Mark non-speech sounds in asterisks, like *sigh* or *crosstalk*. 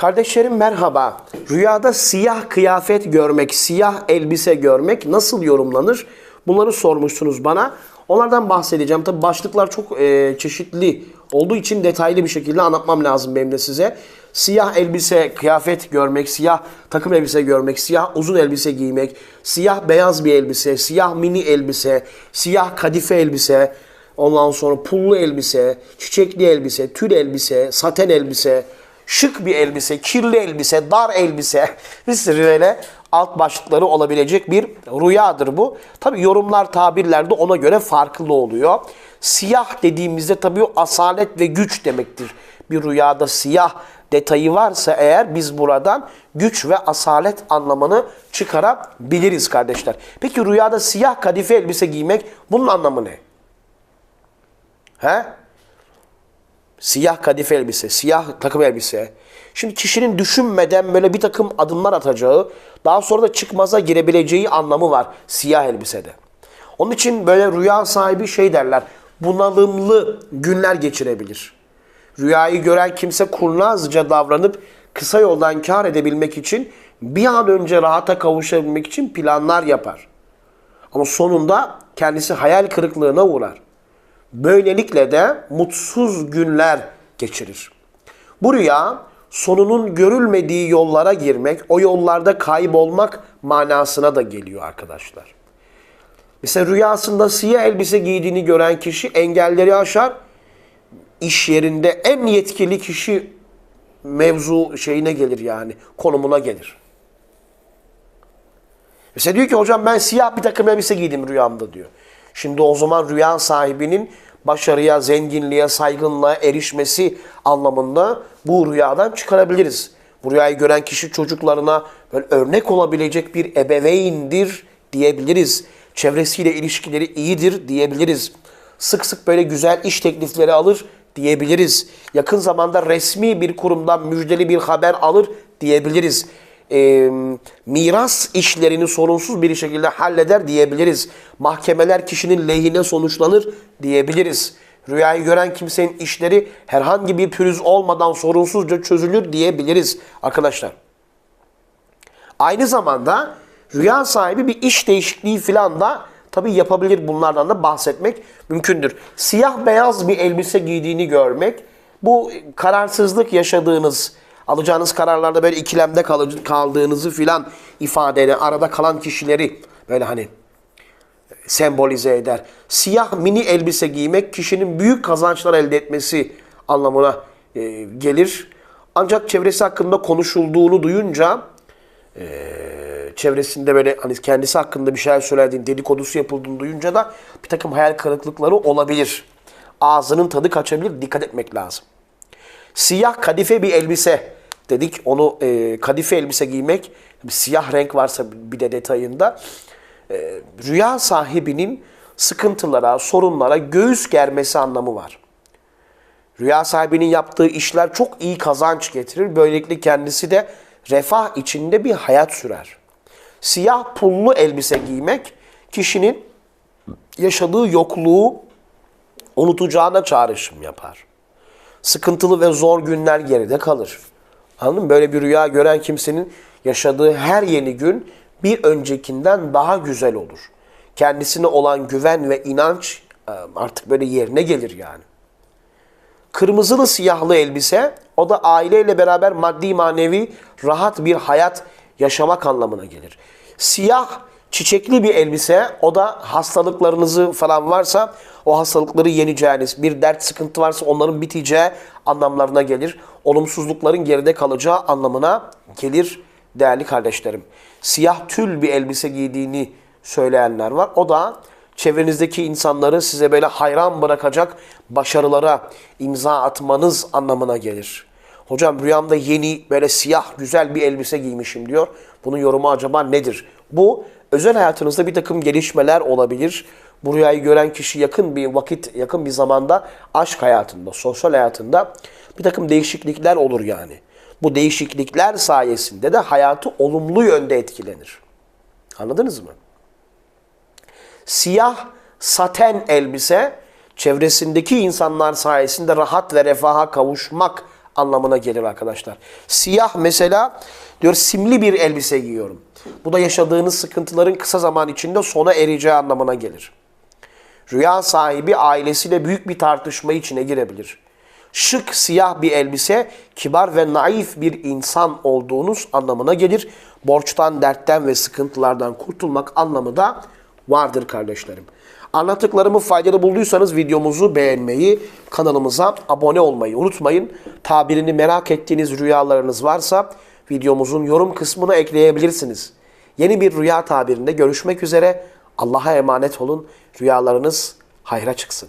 Kardeşlerim merhaba. Rüyada siyah kıyafet görmek, siyah elbise görmek nasıl yorumlanır? Bunları sormuşsunuz bana. Onlardan bahsedeceğim. Tabi başlıklar çok e, çeşitli olduğu için detaylı bir şekilde anlatmam lazım benim de size. Siyah elbise, kıyafet görmek, siyah takım elbise görmek, siyah uzun elbise giymek, siyah beyaz bir elbise, siyah mini elbise, siyah kadife elbise, ondan sonra pullu elbise, çiçekli elbise, tül elbise, saten elbise, şık bir elbise, kirli elbise, dar elbise *laughs* bir sürü böyle alt başlıkları olabilecek bir rüyadır bu. Tabi yorumlar, tabirler de ona göre farklı oluyor. Siyah dediğimizde tabii o asalet ve güç demektir. Bir rüyada siyah detayı varsa eğer biz buradan güç ve asalet anlamını çıkarabiliriz kardeşler. Peki rüyada siyah kadife elbise giymek bunun anlamı ne? He? Siyah kadife elbise, siyah takım elbise. Şimdi kişinin düşünmeden böyle bir takım adımlar atacağı, daha sonra da çıkmaza girebileceği anlamı var siyah elbisede. Onun için böyle rüya sahibi şey derler, bunalımlı günler geçirebilir. Rüyayı gören kimse kurnazca davranıp kısa yoldan kar edebilmek için bir an önce rahata kavuşabilmek için planlar yapar. Ama sonunda kendisi hayal kırıklığına uğrar. Böylelikle de mutsuz günler geçirir. Bu rüya sonunun görülmediği yollara girmek, o yollarda kaybolmak manasına da geliyor arkadaşlar. Mesela rüyasında siyah elbise giydiğini gören kişi engelleri aşar. İş yerinde en yetkili kişi mevzu şeyine gelir yani, konumuna gelir. Mesela diyor ki hocam ben siyah bir takım elbise giydim rüyamda diyor. Şimdi o zaman rüya sahibinin başarıya, zenginliğe, saygınlığa erişmesi anlamında bu rüyadan çıkarabiliriz. Bu rüyayı gören kişi çocuklarına böyle örnek olabilecek bir ebeveyndir diyebiliriz. Çevresiyle ilişkileri iyidir diyebiliriz. Sık sık böyle güzel iş teklifleri alır diyebiliriz. Yakın zamanda resmi bir kurumdan müjdeli bir haber alır diyebiliriz e, miras işlerini sorunsuz bir şekilde halleder diyebiliriz. Mahkemeler kişinin lehine sonuçlanır diyebiliriz. Rüyayı gören kimsenin işleri herhangi bir pürüz olmadan sorunsuzca çözülür diyebiliriz arkadaşlar. Aynı zamanda rüya sahibi bir iş değişikliği filan da tabii yapabilir bunlardan da bahsetmek mümkündür. Siyah beyaz bir elbise giydiğini görmek, bu kararsızlık yaşadığınız, alacağınız kararlarda böyle ikilemde kaldığınızı filan ifade eden, arada kalan kişileri böyle hani sembolize eder. Siyah mini elbise giymek kişinin büyük kazançlar elde etmesi anlamına e, gelir. Ancak çevresi hakkında konuşulduğunu duyunca e, çevresinde böyle hani kendisi hakkında bir şeyler söylediğini, dedikodusu yapıldığını duyunca da bir takım hayal kırıklıkları olabilir. Ağzının tadı kaçabilir, dikkat etmek lazım. Siyah kadife bir elbise dedik. Onu e, kadife elbise giymek, siyah renk varsa bir de detayında e, rüya sahibinin sıkıntılara, sorunlara göğüs germesi anlamı var. Rüya sahibinin yaptığı işler çok iyi kazanç getirir. Böylelikle kendisi de refah içinde bir hayat sürer. Siyah pullu elbise giymek kişinin yaşadığı yokluğu unutacağına çağrışım yapar. Sıkıntılı ve zor günler geride kalır. Anladın mı? Böyle bir rüya gören kimsenin yaşadığı her yeni gün bir öncekinden daha güzel olur. Kendisine olan güven ve inanç e, artık böyle yerine gelir yani. Kırmızılı siyahlı elbise o da aileyle beraber maddi manevi rahat bir hayat yaşamak anlamına gelir. Siyah çiçekli bir elbise o da hastalıklarınızı falan varsa o hastalıkları yeneceğiniz, bir dert sıkıntı varsa onların biteceği anlamlarına gelir. Olumsuzlukların geride kalacağı anlamına gelir değerli kardeşlerim. Siyah tül bir elbise giydiğini söyleyenler var. O da çevrenizdeki insanları size böyle hayran bırakacak başarılara imza atmanız anlamına gelir. Hocam rüyamda yeni böyle siyah güzel bir elbise giymişim diyor. Bunun yorumu acaba nedir? Bu özel hayatınızda bir takım gelişmeler olabilir. Bu rüyayı gören kişi yakın bir vakit, yakın bir zamanda aşk hayatında, sosyal hayatında bir takım değişiklikler olur yani. Bu değişiklikler sayesinde de hayatı olumlu yönde etkilenir. Anladınız mı? Siyah saten elbise çevresindeki insanlar sayesinde rahat ve refaha kavuşmak anlamına gelir arkadaşlar. Siyah mesela diyor simli bir elbise giyiyorum. Bu da yaşadığınız sıkıntıların kısa zaman içinde sona ereceği anlamına gelir. Rüya sahibi ailesiyle büyük bir tartışma içine girebilir. Şık siyah bir elbise kibar ve naif bir insan olduğunuz anlamına gelir. Borçtan, dertten ve sıkıntılardan kurtulmak anlamı da vardır kardeşlerim. Anlattıklarımı faydalı bulduysanız videomuzu beğenmeyi, kanalımıza abone olmayı unutmayın. Tabirini merak ettiğiniz rüyalarınız varsa videomuzun yorum kısmına ekleyebilirsiniz. Yeni bir rüya tabirinde görüşmek üzere. Allah'a emanet olun. Rüyalarınız hayra çıksın.